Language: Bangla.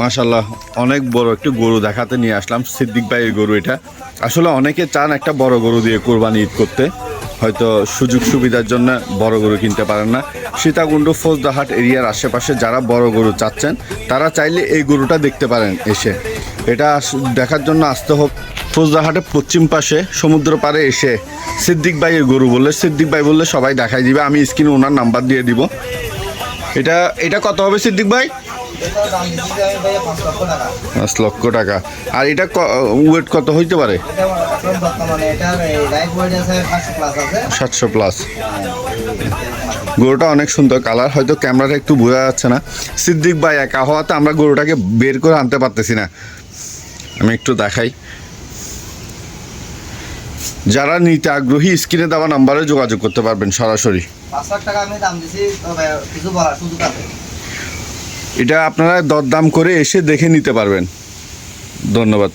মাশাল্লাহ অনেক বড় একটু গরু দেখাতে নিয়ে আসলাম, সিদ্দিক ভাইয়ের গরু এটা। আসলে অনেকে চান একটা বড় গরু দিয়ে কোরবানি ঈদ করতে, হয়তো সুযোগ সুবিধার জন্য বড় গরু কিনতে পারেন না। সীতাকুণ্ড ফৌজদাহাট এরিয়ার আশেপাশে যারা বড় গরু চাচ্ছেন, তারা চাইলে এই গরুটা দেখতে পারেন এসে। এটা দেখার জন্য আসতে হোক, ফৌজদাহাটের পশ্চিম পাশে, সমুদ্র পাড়ে এসে। সিদ্দিক ভাইয়ের গরু বললে, সিদ্দিক ভাই বললে সবাই দেখাই দিবে, আমি স্ক্রিনে ওনার নাম্বার দিয়ে দিব। এটা এটা কত হবে সিদ্দিক ভাই? পাঁচ লক্ষ টাকা। আর এটা ওয়েট কত হইতে পারে? সাতশো প্লাস গরুটা অনেক সুন্দর। কালার হয়তো ক্যামেরাটা একটু বোঝা যাচ্ছে না। সিদ্দিক ভাই, একা হওয়াতে আমরা গরুটাকে বের করে আনতে পারতেছি না। আমি একটু দেখাই। যারা নিতে আগ্রহী স্ক্রিনে দেওয়া নাম্বারে যোগাযোগ করতে পারবেন সরাসরি। পাঁচ লাখ টাকা আমি দাম দিছি তবে কিছু বলার সুযোগ আছে। এটা আপনারা দরদাম করে এসে দেখে নিতে পারবেন। ধন্যবাদ।